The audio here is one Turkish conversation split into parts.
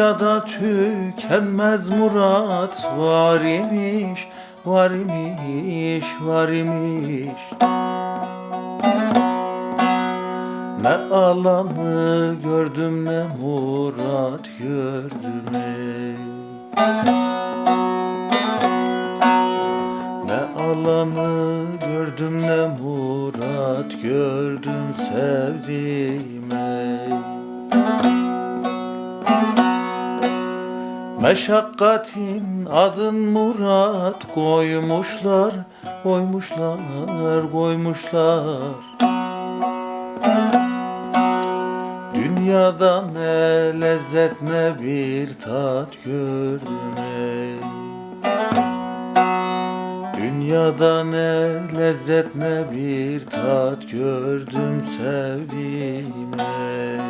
Dünyada tükenmez murat var imiş, var imiş, var imiş. Ne alanı gördüm ne murat gördüm. Ne alanı gördüm ne Meşakkatin adın murat koymuşlar, koymuşlar, koymuşlar. Dünyada ne lezzet ne bir tat gördüm. Dünyada ne lezzet ne bir tat gördüm sevdiğim ey.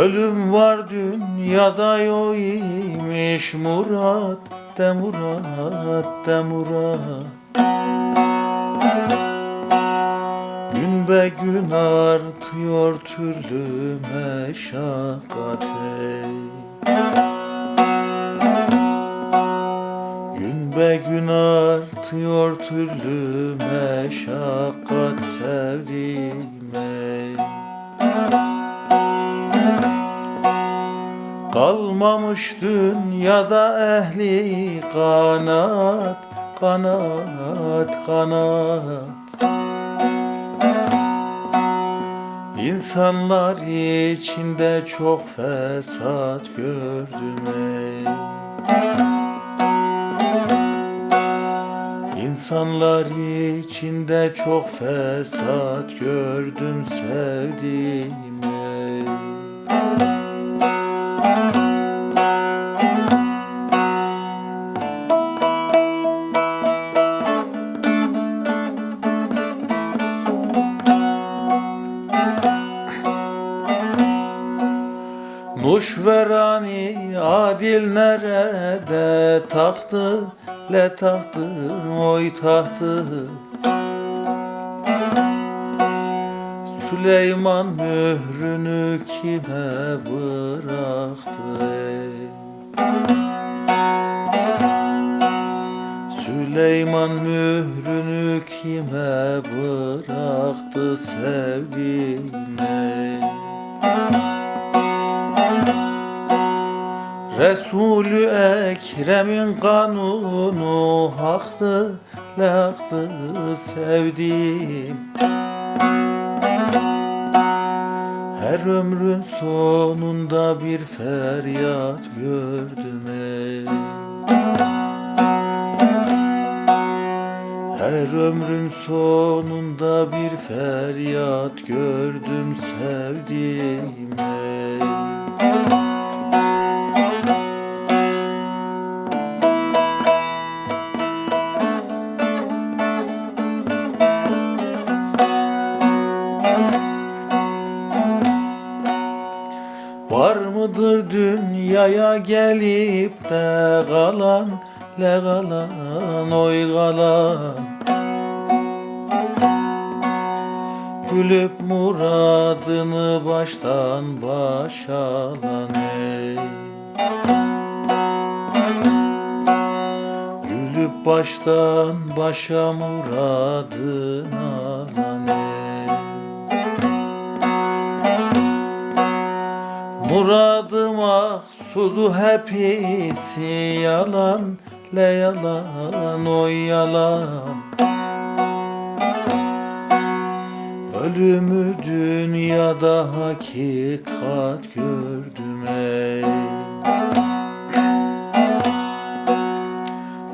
Ölüm var dünyada yok imiş Murat de Murat de Murat Gün be gün artıyor türlü meşakkat. Gün be gün artıyor türlü meşakkat sevdiğim ey. Kalmamış dünyada ehli kanat, kanat, kanat. İnsanlar içinde çok fesat gördüm ey. İnsanlar içinde çok fesat gördüm sevdiğim Nuşverani adil nerede tahtı le tahtı oy tahtı Süleyman mührünü kime bıraktı ey? Süleyman mührünü kime bıraktı sevdiğim ey? Resulü Ekrem'in kanunu haktı, laktı sevdiğim. Her ömrün sonunda bir feryat gördüm ey. Her ömrün sonunda bir feryat gördüm sevdiğim ey dünyaya gelip de kalan Le kalan oy kalan. Gülüp muradını baştan başa alan ey. Gülüp baştan başa muradını alan ey. Muradı maksudu hepsi yalan Le yalan oy yalan. Ölümü dünyada hakikat gördüm ey.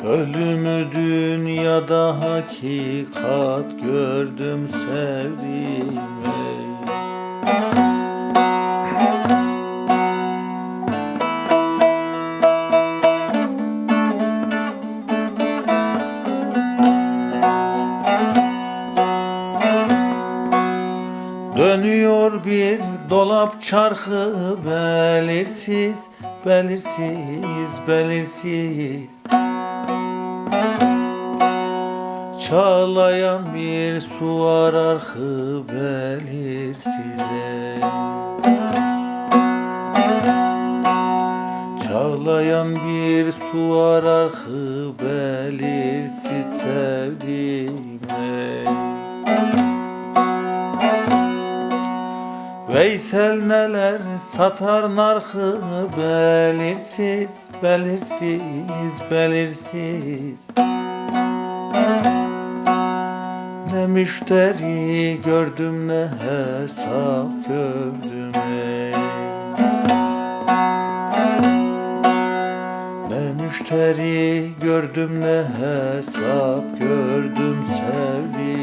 Ölümü dünyada hakikat gördüm sevdiğim ey Dolap çarkı belirsiz, belirsiz, belirsiz. Çağlayan bir su var arka belirsize Çağlayan bir su var arka belirsiz sevdiğime Veysel neler satar narkı belirsiz, belirsiz, belirsiz. Ne müşteri gördüm ne hesap gördüm ey. Ne müşteri gördüm ne hesap gördüm sevdiğim